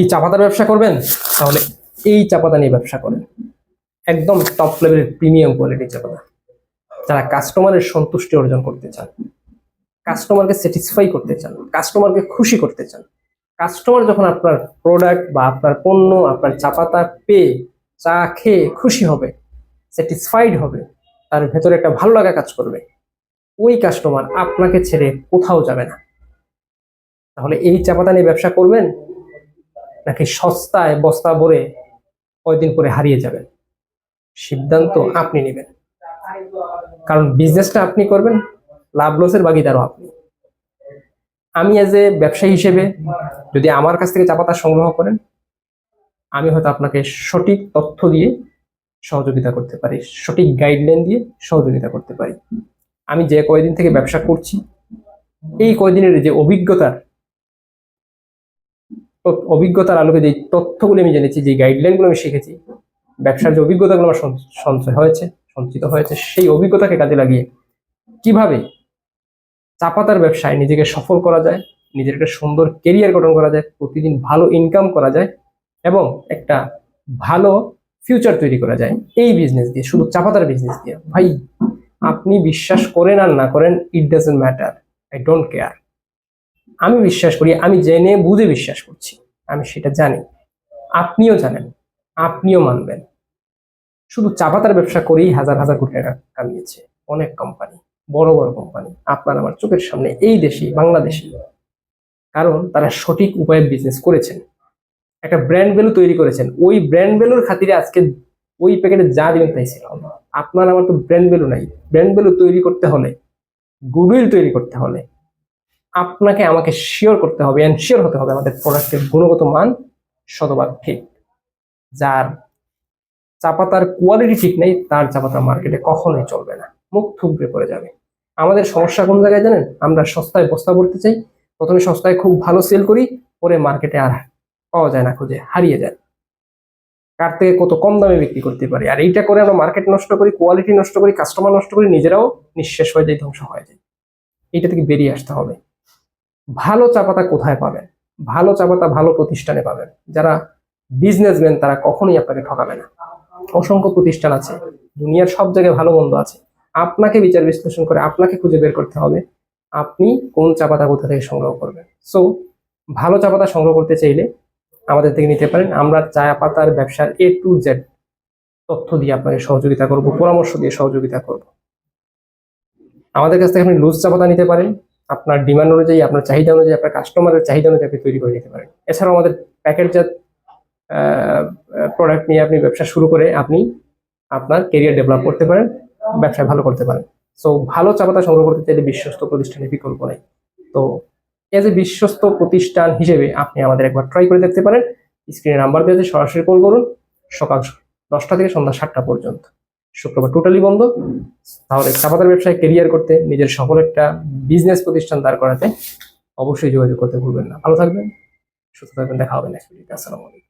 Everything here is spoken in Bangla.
কি চা পাতার ব্যবসা করবেন? তাহলে এই চা পাতা নিয়ে ব্যবসা করেন। একদম টপ লেভেলের প্রিমিয়াম কোয়ালিটির চা পাতা যারা কাস্টমারের সন্তুষ্টি অর্জন করতে চান কাস্টমারকে স্যাটিসফাই করতে চান কাস্টমারকে খুশি করতে চান কাস্টমার যখন আপনার প্রোডাক্ট বা আপনার পণ্য, আপনার চা পাতা পেয়ে চা খেয়ে খুশি হবে স্যাটিসফাইড হবে, তার ভেতরে একটা ভালো লাগা কাজ করবে, ওই কাস্টমার আপনাকে ছেড়ে কোথাও যাবে না। তাহলে এই চা পাতা নিয়ে ব্যবসা করবেন নাকি সস্তায় বস্তা ভরে কয়দিন পরে হারিয়ে যাবেন? সিদ্ধান্ত আপনি নেবেন। কারণ বিজনেসটা আপনি করবেন, লাভ লসের ভাগিদারও আপনি। আমি এজ এ ব্যবসায়ী হিসেবে যদি আমার কাছ থেকে চা পাতা সংগ্রহ করেন, আমি হয়তো আপনাকে সঠিক তথ্য দিয়ে সহযোগিতা করতে পারি, সঠিক গাইডলাইন দিয়ে সহযোগিতা করতে পারি। আমি যে কয়দিন থেকে ব্যবসা করছি, এই কয়দিনের যে অভিজ্ঞতার অভিজ্ঞতার আলোকে যে তথ্যগুলো আমি জেনেছি যে গাইডলাইনগুলো আমি শিখেছি, ব্যবসার যে অভিজ্ঞতাগুলো আমার সঞ্চয় হয়েছে, সঞ্চিত হয়েছে, সেই অভিজ্ঞতাকে কাজে লাগিয়ে কীভাবে চা পাতার ব্যবসায় নিজেকে সফল করা যায়, নিজের একটা সুন্দর কেরিয়ার গঠন করা যায়, প্রতিদিন ভালো ইনকাম করা যায় এবং একটা ভালো ফিউচার তৈরি করা যায়। এই বিজনেস দিয়ে, শুধু চাপাতার বিজনেস দিয়ে। ভাই, আপনি বিশ্বাস করেন আর না করেন it doesn't matter I don't care আমি বিশ্বাস করি, আমি জেনে বুঝে বিশ্বাস করছি, আমি সেটা জানি। আপনিও জানেন, আপনিও মানবেন। শুধু চা পাতার ব্যবসা করেই হাজার হাজার কোটি টাকা কামিয়েছে, অনেক কোম্পানি বড় বড় কোম্পানি আপনার আমার চোখের সামনে এই দেশি, বাংলাদেশি। কারণ তারা সঠিক উপায়ে বিজনেস করেছেন। একটা ব্র্যান্ড ভ্যালু তৈরি করেছেন। ওই ব্র্যান্ড ভ্যালুর খাতিরে আজকে ওই প্যাকেটে যা দিবেন তাই ছিল আপনার আমার তো ব্র্যান্ড ভ্যালু নাই। ব্র্যান্ড ভ্যালু তৈরি করতে হলে গুডউইল তৈরি করতে হলে আপনাকে আমাকে শিওর করতে হবে শিওর হতে হবে আমাদের প্রোডাক্টের গুণগত মান শতভাগ ঠিক। যার চাপাতার কোয়ালিটি ঠিক নেই, তার চাপাতা মার্কেটে কখনোই চলবে না। মুখ থুবড়ে পড়ে যাবে। আমাদের সমস্যা কোন জায়গায় জানেন? আমরা সস্তায় বস্তা ভরতে চাই, প্রথমে সস্তায় খুব ভালো সেল করি, পরে মার্কেটে আর পাওয়া যায় না, খুঁজে হারিয়ে যায়। কার থেকে কত কম দামে বিক্রি করতে পারি? আর এইটা করে আমরা মার্কেট নষ্ট করি কোয়ালিটি নষ্ট করি কাস্টমার নষ্ট করি, নিজেরাও নিঃশেষ হয়ে যায়, ধ্বংস হয়ে যায়। এইটা থেকে বেরিয়ে আসতে হবে। ভালো পাতা কোথায় পাবেন? ভালো পাতা ভালো প্রতিষ্ঠানে পাবেন। যারা বিজনেসম্যান তারা কখনোই আপনাকে ঠকাবে না। অসংখ্য প্রতিষ্ঠান আছে, দুনিয়ার সব জায়গায় ভালো মন্দ আছে। আপনাকে বিচার বিশ্লেষণ করে আপনাকে খুঁজে বের করতে হবে, আপনি কোন চা পাতা কোথা থেকে সংগ্রহ করবেন। সো ভালো চা পাতা সংগ্রহ করতে চাইলে আমাদের থেকে নিতে পারেন। আমরা চা পাতার ব্যবসার এ টু জেড তথ্য দিয়ে আপনাকে সহযোগিতা করব, পরামর্শ দিয়ে সহযোগিতা করব। আমাদের কাছ থেকে আপনি লুজ চা পাতা নিতে পারেন। আপনার ডিমান্ড অনুযায়ী, আপনার চাহিদা অনুযায়ী, আপনার কাস্টমারের চাহিদা অনুযায়ী আপনি তৈরি করে নিতে পারেন। এছাড়াও আমাদের প্যাকেটজাত প্রোডাক্ট নিয়ে আপনি ব্যবসা শুরু করে আপনি আপনার কেরিয়ার ডেভেলপ করতে পারেন ব্যবসায় ভালো করতে পারেন। সো ভালো চা পাতা সংগ্রহ করতে চাইলে বিশ্বস্ত প্রতিষ্ঠানের বিকল্প নেই। তো এজ এ বিশ্বস্ত প্রতিষ্ঠান হিসেবে আপনি আমাদের একবার ট্রাই করে দেখতে পারেন। স্ক্রিনে নাম্বার দিয়েছে সরাসরি কল করুন। সকাল দশটা থেকে সন্ধ্যা সাতটা পর্যন্ত। শুক্রবার টোটালি বন্ধ। তাহলে চা পাতার ব্যবসায় কেরিয়ার করতে নিজের সফল একটা বিজনেস প্রতিষ্ঠান দাঁড় করাতে অবশ্যই যোগাযোগ করতে ভুলবেন না। ভালো থাকবেন, সুস্থ থাকবেন, দেখা হবে নেক্সট ভিডিওতে আসসালামু আলাইকুম।